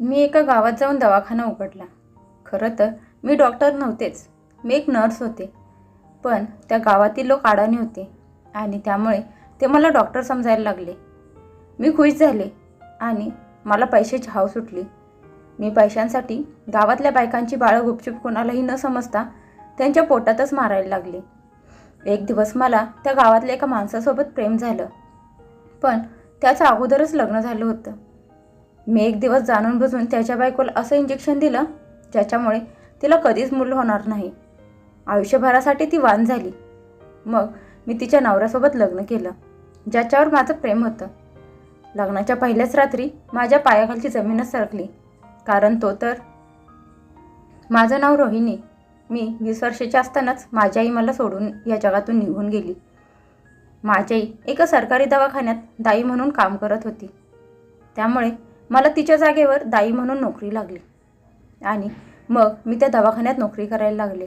मी एका गावात जाऊन दवाखाना उघडला. खरं तर मी डॉक्टर नव्हतेच. मी एक नर्स होते. पण त्या गावातील लोक आडाणी होते आणि त्यामुळे ते मला डॉक्टर समजायला लागले. मी खुश झाले आणि मला पैशाची हाव सुटली. मी पैशांसाठी गावातल्या बायकांची बाळं गुपचूप कोणालाही न समजता त्यांच्या पोटातच मारायला लागले. एक दिवस मला त्या गावातल्या एका माणसासोबत प्रेम झालं. पण त्याचं अगोदरच लग्न झालं होतं. मी एक दिवस जाणून बुजून त्याच्या बायकोला असं इंजेक्शन दिलं ज्याच्यामुळे तिला कधीच मुलं होणार नाही. आयुष्यभरासाठी ती वान झाली. मग मी तिच्या नवऱ्यासोबत लग्न केलं ज्याच्यावर माझं प्रेम होतं. लग्नाच्या पहिल्याच रात्री माझ्या पायाखालची जमीनच सरकली कारण तो तर माझं नाव रोहिणी. मी वीस वर्षाची असतानाच माझी आई मला सोडून या जगातून निघून गेली. माझी आई एका सरकारी दवाखान्यात दाई म्हणून काम करत होती. त्यामुळे मला तिच्या जागेवर दाई म्हणून नोकरी लागली. आणि मग मी त्या दवाखान्यात नोकरी करायला लागले.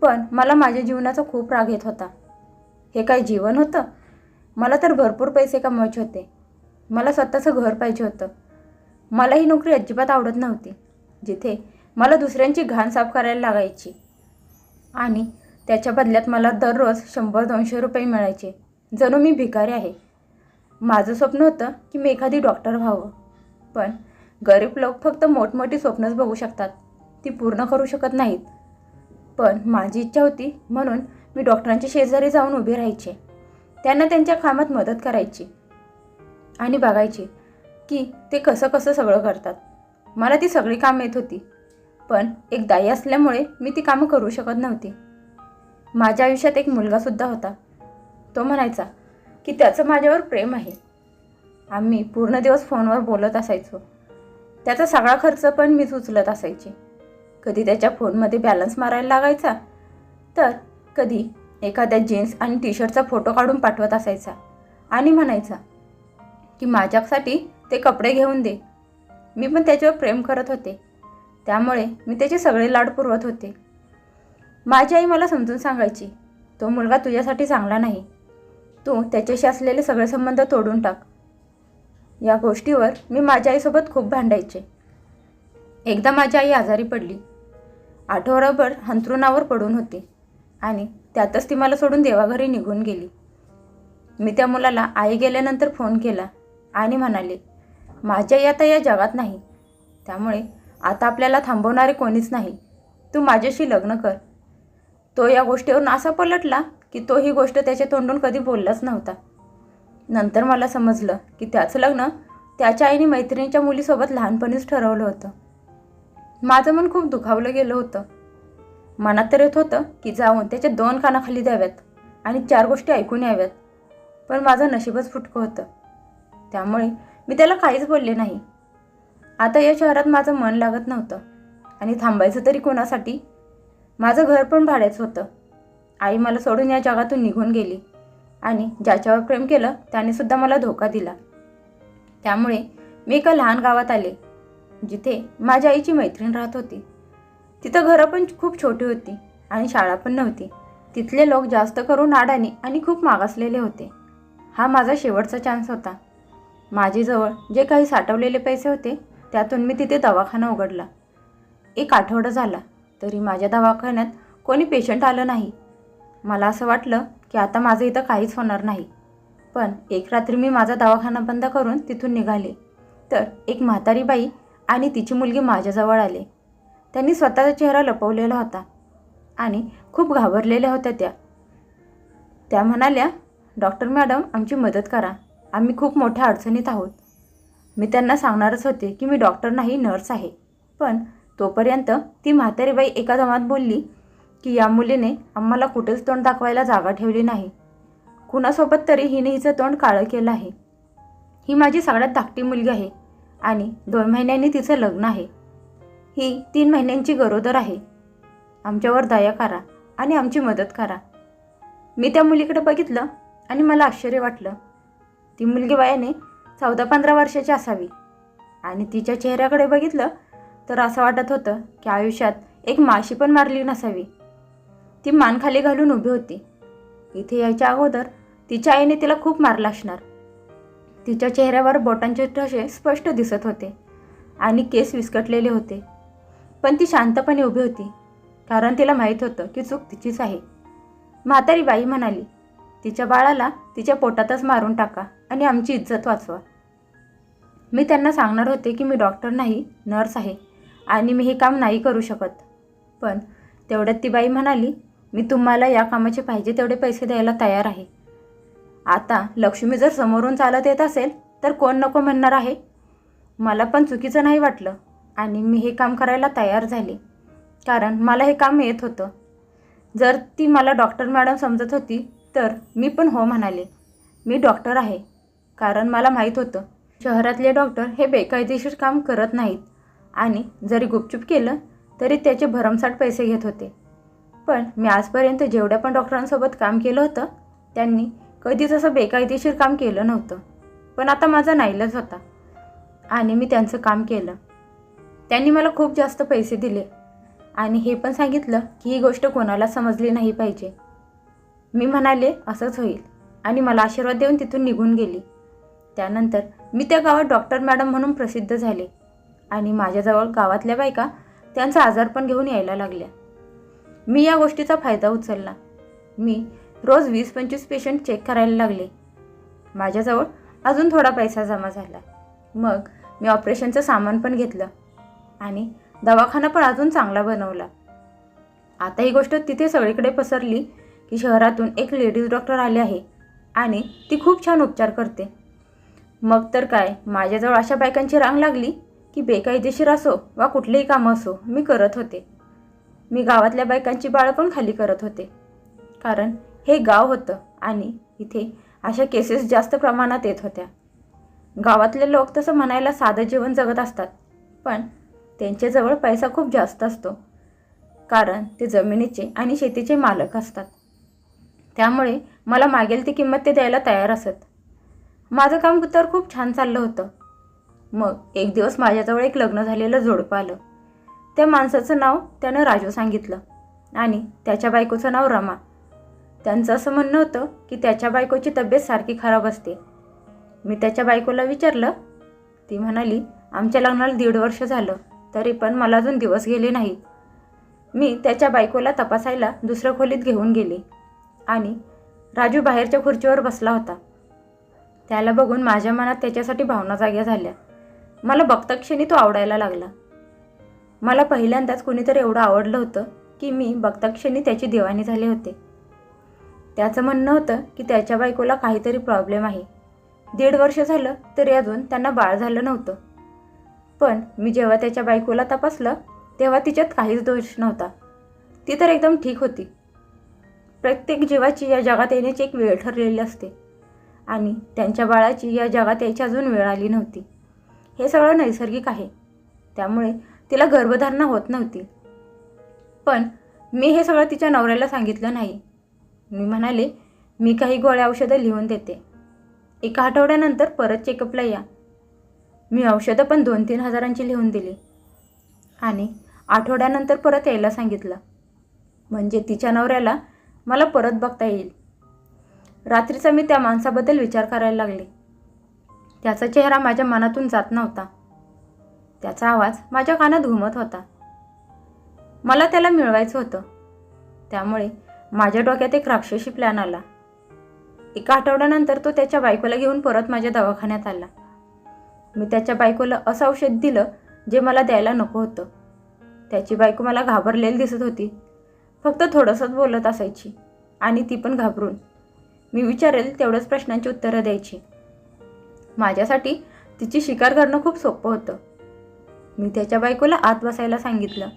पण मला माझ्या जीवनाचा खूप राग येत होता. हे काय जीवन होतं? मला तर भरपूर पैसे कमवायचे होते. मला स्वतःचं घर पाहिजे होतं. मला ही नोकरी अजिबात आवडत नव्हती. जिथे मला दुसऱ्यांची घाण साफ करायला लागायची. आणि त्याच्या बदल्यात मला दररोज शंभर दोनशे रुपये मिळायचे. जणू मी भिकारी आहे. माझं स्वप्न होतं की मी एखादी डॉक्टर व्हावं. पण गरीब लोक फक्त मोठमोठी स्वप्नच बघू शकतात. ती पूर्ण करू शकत नाहीत. पण माझी इच्छा होती म्हणून मी डॉक्टरांच्या शेजारी जाऊन उभी राहायचे. त्यांना त्यांच्या कामात मदत करायची. आणि बघायची की ते कसं कसं सगळं करतात. मला ती सगळी कामं येत होती. पण एक दाई असल्यामुळे मी ती कामं करू शकत नव्हती. माझ्या आयुष्यात एक मुलगासुद्धा होता. तो म्हणायचा की त्याचं माझ्यावर प्रेम आहे. आम्ही पूर्ण दिवस फोनवर बोलत असायचो. त्याचा सगळा खर्च पण मीच उचलत असायचे. कधी त्याच्या फोनमध्ये बॅलन्स मारायला लागायचा तर कधी एखाद्या जीन्स आणि टी शर्टचा फोटो काढून पाठवत असायचा आणि म्हणायचा की माझ्यासाठी ते कपडे घेऊन दे. मी पण त्याच्यावर प्रेम करत होते. त्यामुळे मी त्याचे सगळे लाड पुरवत होते. माझी आई मला समजून सांगायची तो मुलगा तुझ्यासाठी चांगला नाही. तू त्याच्याशी असलेले सगळे संबंध तोडून टाक. या गोष्टीवर मी माझ्या आईसोबत खूप भांडायचे. एकदा माझी आई आजारी पडली. आठवडाभर हंतरुणावर पडून होती आणि त्यातच ती मला सोडून देवाघरी निघून गेली. मी त्या मुलाला आई गेल्यानंतर फोन केला आणि म्हणाले माझी आई आता या जगात नाही. त्यामुळे आता आपल्याला थांबवणारे कोणीच नाही. तू माझ्याशी लग्न कर. तो या गोष्टीवरून असा पलटला की तो ही गोष्ट त्याच्या तोंडून कधी बोललाच नव्हता. नंतर मला समजलं की त्याचं लग्न त्याच्या आईने मैत्रिणीच्या मुलीसोबत लहानपणीच ठरवलं होतं. माझं मन खूप दुखावलं गेलं होतं. मनात तर येत होतं की जाऊन त्याच्या दोन कानाखाली द्याव्यात आणि चार गोष्टी ऐकून याव्यात. पण माझं नशीबच फुटकं होतं. त्यामुळे मी त्याला काहीच बोलले नाही. आता या शहरात माझं मन लागत नव्हतं आणि थांबायचं तरी कोणासाठी? माझं घर पण भाड्याचं होतं. आई मला सोडून या जगातून निघून गेली. आणि ज्याच्यावर प्रेम केलं त्याने सुद्धा मला धोका दिला. त्यामुळे मी एका लहान गावात आले जिथे माझ्या आईची मैत्रीण राहत होती. तिथं घरं पण खूप छोटी होती आणि शाळा पण नव्हती. तिथले लोक जास्त करून आडाणी आणि खूप मागासलेले होते. हा माझा शेवटचा चान्स होता. माझीजवळ जे काही साठवलेले पैसे होते त्यातून मी तिथे दवाखाना उघडला. एक आठवडा झाला तरी माझ्या दवाखान्यात कोणी पेशंट आलं नाही. मला असं वाटलं की आता माझं इथं काहीच होणार नाही. पण एक रात्री मी माझा दवाखाना बंद करून तिथून निघाले. तर एक म्हातारी बाई आणि तिची मुलगी माझ्याजवळ आले. त्यांनी स्वतःचा चेहरा लपवलेला होता आणि खूप घाबरलेल्या होत्या त्या. त्या म्हणाल्या डॉक्टर मॅडम आमची मदत करा. आम्ही खूप मोठ्या अडचणीत आहोत. मी त्यांना सांगणारच होते की मी डॉक्टर नाही नर्स आहे. पण तोपर्यंत ती म्हातारी बाई एका दमात बोलली की या मुलीने आम्हाला कुठेच तोंड दाखवायला जागा ठेवली नाही. कुणासोबत तरी हिने हिचं तोंड काळं केलं आहे. ही माझी सगळ्यात धाकटी मुलगी आहे आणि दोन महिन्यांनी तिचं लग्न आहे. ही तीन महिन्यांची गरोदर आहे. आमच्यावर दया करा आणि आमची मदत करा. मी त्या मुलीकडे बघितलं आणि मला आश्चर्य वाटलं. ती मुलगी वयाने चौदा पंधरा वर्षाची असावी. आणि तिच्या चेहऱ्याकडे बघितलं तर असं वाटत होतं की आयुष्यात एक माशी पण मारली नसावी. ती मान खाली घालून उभी होती. इथे यायच्या अगोदर तिच्या आईने तिला खूप मारला असणार. तिच्या चेहऱ्यावर बोटांचे ठसे स्पष्ट दिसत होते आणि केस विस्कटलेले होते. पण ती शांतपणे उभी होती कारण तिला माहीत होतं की चूक तिचीच आहे. म्हातारी बाई म्हणाली तिच्या बाळाला तिच्या पोटातच मारून टाका आणि आमची इज्जत वाचवा. मी त्यांना सांगणार होते की मी डॉक्टर नाही नर्स आहे आणि मी हे काम नाही करू शकत. पण तेवढ्यात ती बाई म्हणाली मी तुम्हाला या कामाचे पाहिजे तेवढे पैसे द्यायला तयार आहे. आता लक्ष्मी जर समोरून चालत येत असेल तर कोण नको म्हणणार आहे? मला पण चुकीचं नाही वाटलं आणि मी हे काम करायला तयार झाले. कारण मला हे काम येत होतं. जर ती मला डॉक्टर मॅडम समजत होती तर मी पण हो म्हणाले. मी डॉक्टर आहे कारण मला माहीत होतं. शहरातले डॉक्टर हे बेकायदेशीर काम करत नाहीत. आणि जरी गुपचूप केलं तरी त्याचे भरमसाठ पैसे घेत होते. पण मी आजपर्यंत जेवढ्या पण डॉक्टरांसोबत काम केलं होतं त्यांनी कधीच असं बेकायदेशीर काम केलं नव्हतं. पण आता माझा नाईलाज होता आणि मी त्यांचं काम केलं. त्यांनी मला खूप जास्त पैसे दिले आणि हे पण सांगितलं की ही गोष्ट कोणाला समजली नाही पाहिजे. मी म्हणाले असंच होईल. आणि मला आशीर्वाद देऊन तिथून निघून गेली. त्यानंतर मी त्या गावात डॉक्टर मॅडम म्हणून प्रसिद्ध झाले आणि माझ्याजवळ गावातल्या बायका त्यांचा आजार पण घेऊन यायला लागल्या. मी या गोष्टीचा फायदा उचलला. मी रोज वीस पंचवीस पेशंट चेक करायला लागले. माझ्याजवळ अजून थोडा पैसा जमा झाला. मग मी ऑपरेशनचं सामान पण घेतलं आणि दवाखाना पण अजून चांगला बनवला. आता ही गोष्ट तिथे सगळीकडे पसरली की शहरातून एक लेडीज डॉक्टर आली आहे आणि ती खूप छान उपचार करते. मग तर काय माझ्याजवळ अशा बायकांची रांग लागली की बेकायदेशीर असो वा कुठलेही काम असो मी करत होते. मी गावातल्या बायकांची बाळं पण खाली करत होते. कारण हे गाव होतं आणि इथे अशा केसेस जास्त प्रमाणात येत होत्या. गावातले लोक तसं म्हणायला साधं जीवन जगत असतात. पण त्यांच्याजवळ पैसा खूप जास्त असतो. कारण ते जमिनीचे आणि शेतीचे मालक असतात. त्यामुळे मला मागेल ती किंमत ते द्यायला तयार असत. माझं काम तर खूप छान चाललं होतं. मग एक दिवस माझ्याजवळ एक लग्न झालेलं जोडपं आलं. त्या माणसाचं नाव त्यानं राजू सांगितलं आणि त्याच्या बायकोचं नाव रमा. त्यांचं असं म्हणणं होतं की त्याच्या बायकोची तब्येत सारखी खराब असते. मी त्याच्या बायकोला विचारलं. ती म्हणाली आमच्या लग्नाला दीड वर्ष झालं तरी पण मला अजून दिवस गेले नाही. मी त्याच्या बायकोला तपासायला दुसऱ्या खोलीत घेऊन गेले आणि राजू बाहेरच्या खुर्चीवर बसला होता. त्याला बघून माझ्या मनात त्याच्यासाठी भावना जाग्या झाल्या. मला बघता क्षणी तो आवडायला लागला. मला पहिल्यांदाच कुणीतरी एवढं आवडलं होतं की मी बघताक्षणी त्याची दिवाणी झाले होते. त्याचं म्हणणं होतं की त्याच्या बायकोला काहीतरी प्रॉब्लेम आहे. दीड वर्ष झालं तरी अजून त्यांना बाळ झालं नव्हतं. पण मी जेव्हा त्याच्या बायकोला तपासलं तेव्हा तिच्यात काहीच दोष नव्हता. ती तर एकदम ठीक होती. प्रत्येक जीवाची या जगात येण्याची एक वेळ ठरलेली असते आणि त्यांच्या बाळाची या जगात यायची अजून वेळ आली नव्हती. हे सगळं नैसर्गिक आहे. त्यामुळे तिला गर्भधारणा होत नव्हती. पण मी हे सगळं तिच्या नवऱ्याला सांगितलं नाही. मी म्हणाले मी काही गोळ्या औषधं लिहून देते. एका आठवड्यानंतर परत चेकअपला या. मी औषधं पण दोन तीन हजारांची लिहून दिली. आणि आठवड्यानंतर परत यायला सांगितलं. म्हणजे तिच्या नवऱ्याला मला परत बघता येईल. रात्रीचा मी त्या माणसाबद्दल विचार करायला लागले. त्याचा चेहरा माझ्या मनातून जात नव्हता. त्याचा आवाज माझ्या कानात घुमत होता. मला त्याला मिळवायचं होतं. त्यामुळे माझ्या डोक्यात एक राक्षसी प्लॅन आला. एका आठवड्यानंतर तो त्याच्या बायकोला घेऊन परत माझ्या दवाखान्यात आला. मी त्याच्या बायकोला असं औषध दिलं जे मला द्यायला नको होतं. त्याची बायको मला घाबरलेली दिसत होती. फक्त थोडंसंच बोलत असायची आणि ती पण घाबरून. मी विचारेल तेवढंच प्रश्नांची उत्तरं द्यायची. माझ्यासाठी तिची शिकार करणं खूप सोपं होतं. मी त्याच्या बायकोला आत बसायला सांगितलं.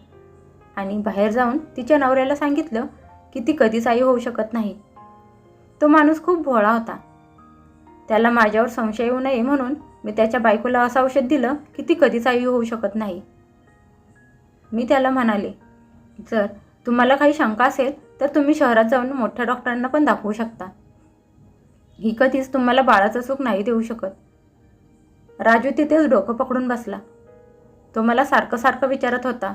आणि बाहेर जाऊन तिच्या नवऱ्याला सांगितलं की ती कधीच आई होऊ शकत नाही. तो माणूस खूप भोळा होता. त्याला माझ्यावर संशय येऊ नये म्हणून मी त्याच्या बायकोला असं औषध दिलं की ती कधीच आई होऊ शकत नाही. मी त्याला म्हणाले जर तुम्हाला काही शंका असेल तर तुम्ही शहरात जाऊन मोठ्या डॉक्टरांना पण दाखवू शकता. ही कधीच तुम्हाला बाळाचं सुख नाही देऊ शकत. राजू तिथेच डोकं पकडून बसला. तो मला सारखं सारखं विचारत होता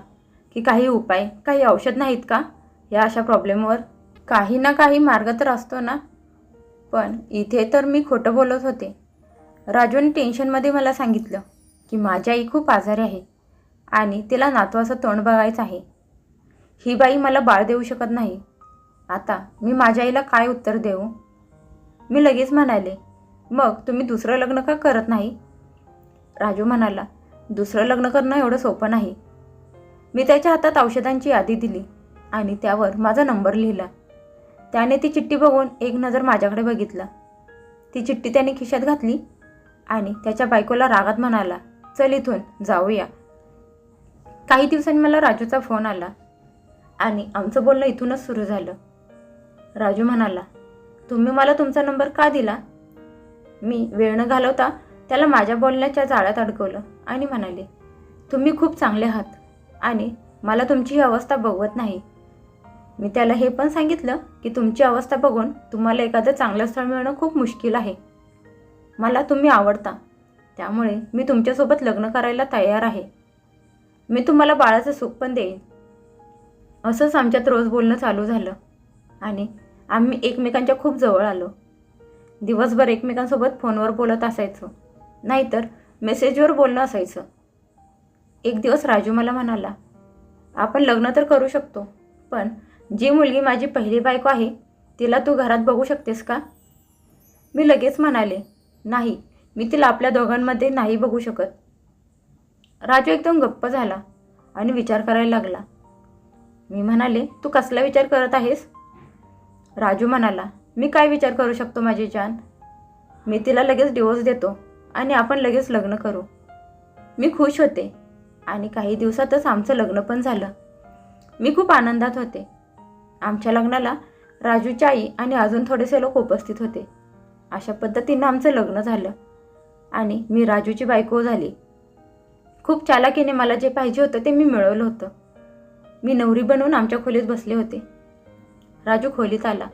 की काही उपाय काही औषध नाहीत का? या अशा प्रॉब्लेमवर काही ना काही मार्ग तर असतो ना. पण इथे तर मी खोटं बोलत होते. राजूने टेन्शनमध्ये मला सांगितलं की माझी आई खूप आजारी आहे आणि तिला नातवाचं तोंड बघायचं आहे. ही बाई मला बाळ देऊ शकत नाही. आता मी माझ्या आईला काय उत्तर देऊ? मी लगेच म्हणाले मग तुम्ही दुसरं लग्न का करत नाही? राजू म्हणाला दुसरं लग्न करणं एवढं सोपं नाही. मी त्याच्या हातात औषधांची यादी दिली आणि त्यावर माझा नंबर लिहिला. त्याने ती चिठ्ठी बघून एक नजर माझ्याकडे बघितला. ती चिठ्ठी त्याने खिशात घातली आणि त्याच्या बायकोला रागात म्हणाला चल इथून जाऊया. काही दिवसांनी मला राजूचा फोन आला आणि आमचं बोलणं इथूनच सुरू झालं. राजू म्हणाला तुम्ही मला तुमचा नंबर का दिला? मी वेळ न घालवता त्याला माझ्या बोलण्याच्या जाळ्यात अडकवलं. आणि म्हणाले तुम्ही खूप चांगले आहात आणि मला तुमची ही अवस्था बघवत नाही. मी त्याला हे पण सांगितलं की तुमची अवस्था बघून तुम्हाला एखादं चांगलं स्थळ मिळणं खूप मुश्किल आहे. मला तुम्ही आवडता. त्यामुळे मी तुमच्यासोबत लग्न करायला तयार आहे. मी तुम्हाला बाळाचं सुख पण देईन. असंच आमच्यात रोज बोलणं चालू झालं आणि आम्ही एकमेकांच्या खूप जवळ आलो. दिवसभर एकमेकांसोबत फोनवर बोलत असायचो. नाहीतर मेसेजवर बोलणं असायचं. एक दिवस राजू मला म्हणाला आपण लग्न तर करू शकतो पण जी मुलगी माझी पहिली बायको आहे तिला तू घरात बघू शकतेस का? मी लगेच म्हणाले नाही मी तिला आपल्या दोघांमध्ये नाही बघू शकत. राजू एकदम गप्प झाला आणि विचार करायला लागला. मी म्हणाले तू कसला विचार करत आहेस? राजू म्हणाला मी काय विचार करू शकतो माझी जान? मी तिला लगेच डिवोर्स देतो. आणि आपण लगेच लग्न करू. मी खुश होते आणि काही दिवसातच आमचं लग्न पण झालं. मी खूप आनंदात होते. आमच्या लग्नाला राजूची आई आणि अजून थोडेसे लोक उपस्थित होते. अशा पद्धतीनं आमचं लग्न झालं आणि मी राजूची बायको झाली. खूप चालाकीने मला जे पाहिजे होतं ते मी मिळवलं होतं. मी नवरी बनवून आमच्या खोलीत बसले होते. राजू खोलीत आला.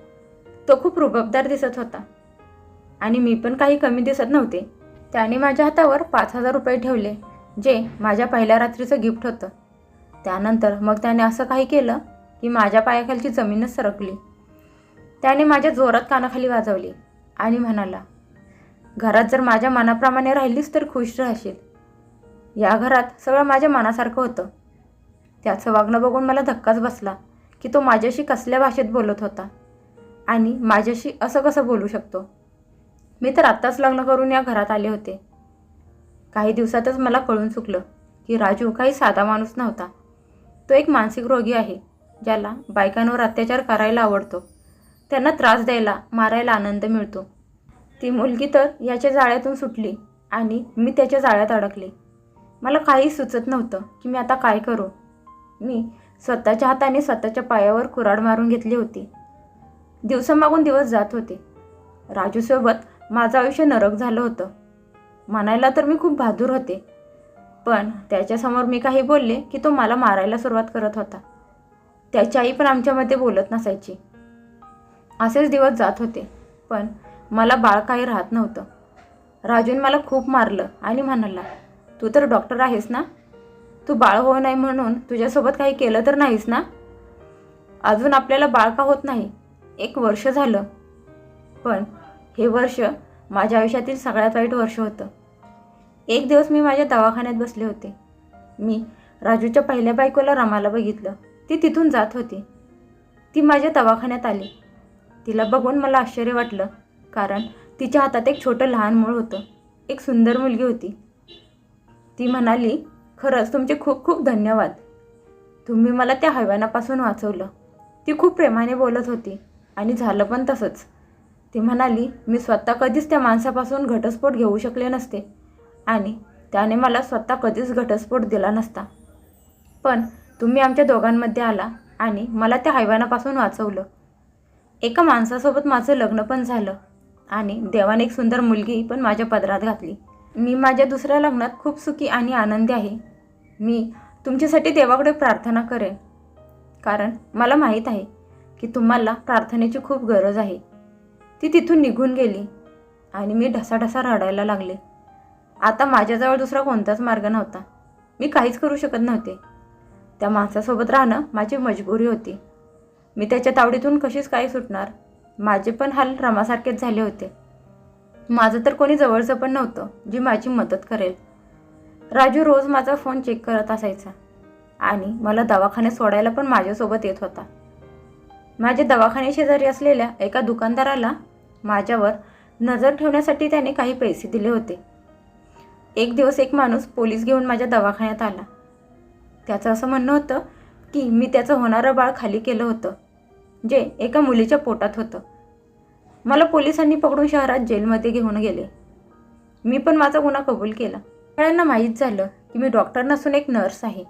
तो खूप रुबाबदार दिसत होता आणि मी पण काही कमी दिसत नव्हते. त्याने माझ्या हातावर पाच हजार रुपये ठेवले जे माझ्या पहिल्या रात्रीचं गिफ्ट होतं. त्यानंतर मग त्याने असं काही केलं की माझ्या पायाखालची जमीनच सरकली. त्याने माझ्या जोरात कानाखाली वाजवली आणि म्हणाला घरात जर माझ्या मनाप्रमाणे राहिलीस तर खुश राहशील. या घरात सगळं माझ्या मनासारखं होतं. त्याचं वागणं बघून मला धक्काच बसला की तो माझ्याशी कसल्या भाषेत बोलत होता आणि माझ्याशी असं कसं बोलू शकतो? मी तर आत्ताच लग्न करून या घरात आले होते. काही दिवसातच मला कळून चुकलं की राजू काही साधा माणूस नव्हता. तो एक मानसिक रोगी आहे ज्याला बायकांवर अत्याचार करायला आवडतो. त्यांना त्रास द्यायला मारायला आनंद मिळतो. ती मुलगी तर याच्या जाळ्यातून सुटली आणि मी त्याच्या जाळ्यात अडकले. मला काही सुचत नव्हतं की मी आता काय करू. मी स्वतःच्या हाताने स्वतःच्या पायावर कुराड मारून घेतली होती. दिवसामागून दिवस जात होते. राजूसोबत माझं आयुष्य नरक झालं होतं. म्हणायला तर मी खूप बहादूर होते. पण त्याच्यासमोर मी काही बोलले की तो मला मारायला सुरुवात करत होता. त्याची आई पण आमच्यामध्ये बोलत नसायची. असेच दिवस जात होते पण मला बाळ काही राहत नव्हतं. राजून मला खूप मारलं आणि म्हणाला तू तर डॉक्टर आहेस ना? तू बाळ होऊ नये म्हणून तुझ्यासोबत काही केलं तर नाहीस ना? अजून आपल्याला बाळ का होत नाही? एक वर्ष झालं. पण हे वर्ष माझ्या आयुष्यातील सगळ्यात वाईट वर्ष होतं. एक दिवस मी माझ्या दवाखान्यात बसले होते. मी राजूच्या पहिल्या बायकोला रमाला बघितलं. ती तिथून जात होती. ती माझ्या दवाखान्यात आली. तिला बघून मला आश्चर्य वाटलं कारण तिच्या हातात एक छोटं लहान मूळ होतं. एक सुंदर मुलगी होती. ती म्हणाली खरंच तुमचे खूप खूप धन्यवाद. तुम्ही मला त्या हैवानापासून वाचवलं. ती खूप प्रेमाने बोलत होती आणि झालं पण तसंच. ती म्हणाली मी स्वतः कधीच त्या माणसापासून घटस्फोट घेऊ शकले नसते आणि त्याने मला स्वतः कधीच घटस्फोट दिला नसता. पण तुम्ही आमच्या दोघांमध्ये आला आणि मला त्या हैवानापासून वाचवलं. एका माणसासोबत माझं लग्न पण झालं आणि देवाने एक सुंदर मुलगी पण माझ्या पदरात घातली. मी माझ्या दुसऱ्या लग्नात खूप सुखी आणि आनंदी आहे. मी तुमच्यासाठी देवाकडे प्रार्थना करेन. कारण मला माहीत आहे की तुम्हाला प्रार्थनेची खूप गरज आहे. ती तिथून निघून गेली आणि मी ढसाढसा रडायला लागले. आता माझ्याजवळ दुसरा कोणताच मार्ग नव्हता. मी काहीच करू शकत नव्हते. त्या माणसासोबत राहणं माझी मजबुरी होती. मी त्याच्या तावडीतून कशीच काय सुटणार? माझे पण हाल रमासारखेच झाले होते. माझं तर कोणी जवळचं पण नव्हतं जी माझी मदत करेल. राजू रोज माझा फोन चेक करत असायचा आणि मला दवाखान्यात सोडायला पण माझ्यासोबत येत होता. माझ्या दवाखाने शेजारी असलेल्या एका दुकानदाराला माझ्यावर नजर ठेवण्यासाठी त्याने काही पैसे दिले होते. एक दिवस एक माणूस पोलीस घेऊन माझ्या दवाखान्यात आला. त्याचं असं म्हणणं होतं की मी त्याचं होणारं बाळ खाली केलं होतं जे एका मुलीच्या पोटात होतं. मला पोलिसांनी पकडून शहरात जेलमध्ये घेऊन गेले. मी पण माझा गुन्हा कबूल केला. सगळ्यांना माहीत झालं की मी डॉक्टर नसून एक नर्स आहे.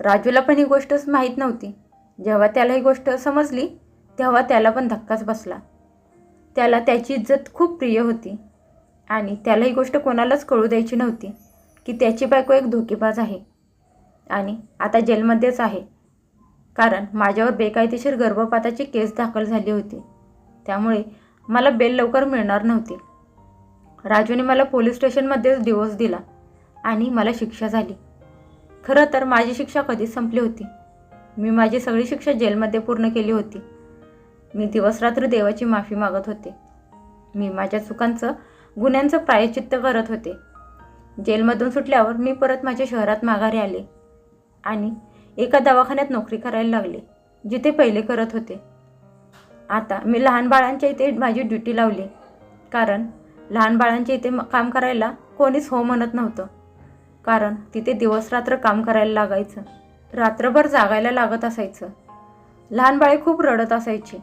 राजूला पण ही गोष्टच माहीत नव्हती. जेव्हा त्याला ही गोष्ट समजली तेव्हा त्याला पण धक्काच बसला. त्याला त्याची इज्जत खूप प्रिय होती. आणि त्याला ही गोष्ट कोणालाच कळू द्यायची नव्हती की त्याची बायको एक धोकेबाज आहे. आणि आता जेलमध्येच आहे. कारण माझ्यावर बेकायदेशीर गर्भपाताची केस दाखल झाली होती. त्यामुळे मला बेल लवकर मिळणार नव्हती. राजूने मला पोलीस स्टेशनमध्येच डिवोर्स दिला आणि मला शिक्षा झाली. खरं तर माझी शिक्षा कधीच संपली होती. मी माझी सगळी शिक्षा जेलमध्ये पूर्ण केली होती. मी दिवसरात्र देवाची माफी मागत होते. मी माझ्या चुकांचं गुन्ह्यांचं प्रायश्चित्त करत होते. जेलमधून सुटल्यावर मी परत माझ्या शहरात माघारी आले आणि एका दवाखान्यात नोकरी करायला लागले जिथे पहिले करत होते. आता मी लहान बाळांच्या इथे माझी ड्युटी लावली कारण लहान बाळांच्या इथे म- काम करायला कोणीच हो म्हणत नव्हतं. कारण तिथे दिवसरात्र काम करायला लागायचं रात्रभर जागायला लागत असायचं. लहान बाळे खूप रडत असायची.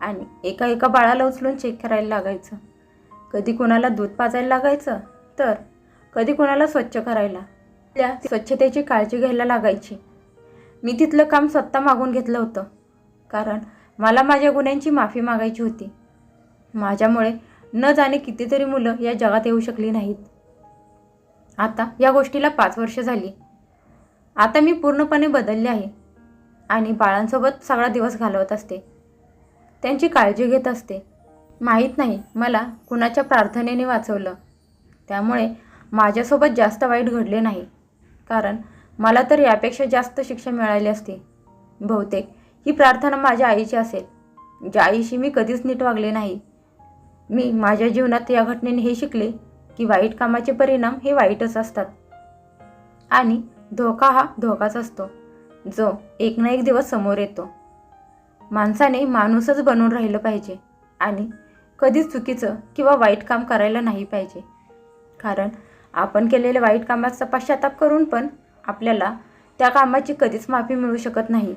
आणि एका एका बाळाला उचलून चेक करायला लागायचं. कधी कोणाला दूध पाजायला लागायचं तर कधी कोणाला स्वच्छ करायला. त्या स्वच्छतेची काळजी घ्यायला लागायची. मी तिथलं काम स्वतः मागून घेतलं होतं कारण मला माझ्या गुन्ह्यांची माफी मागायची होती. माझ्यामुळे न जाणे कितीतरी मुलं या जगात येऊ शकली नाहीत. आता या गोष्टीला पाच वर्ष झाली. आता मी पूर्णपणे बदलले आहे आणि बाळांसोबत सगळा दिवस घालवत असते. त्यांची काळजी घेत असते. माहीत नाही मला कुणाच्या प्रार्थनेने वाचवलं. त्यामुळे माझ्यासोबत जास्त वाईट घडले नाही. कारण मला तर यापेक्षा जास्त शिक्षा मिळाली असती. बहुतेक ही प्रार्थना माझ्या आईची असेल. ज्या आईशी मी कधीच नीट वागले नाही. मी माझ्या जीवनात या घटनेने हे शिकले की वाईट कामाचे परिणाम हे वाईटच असतात. आणि धोका हा धोकाच असतो. जो एक ना एक दिवस समोर येतो. माणसाने माणूसच बनून राहिलं पाहिजे आणि कधीच चुकीचं किंवा वाईट काम करायला नाही पाहिजे. कारण आपण केलेल्या वाईट कामाचा पश्चाताप करून पण आपल्याला त्या कामाची कधीच माफी मिळू शकत नाही.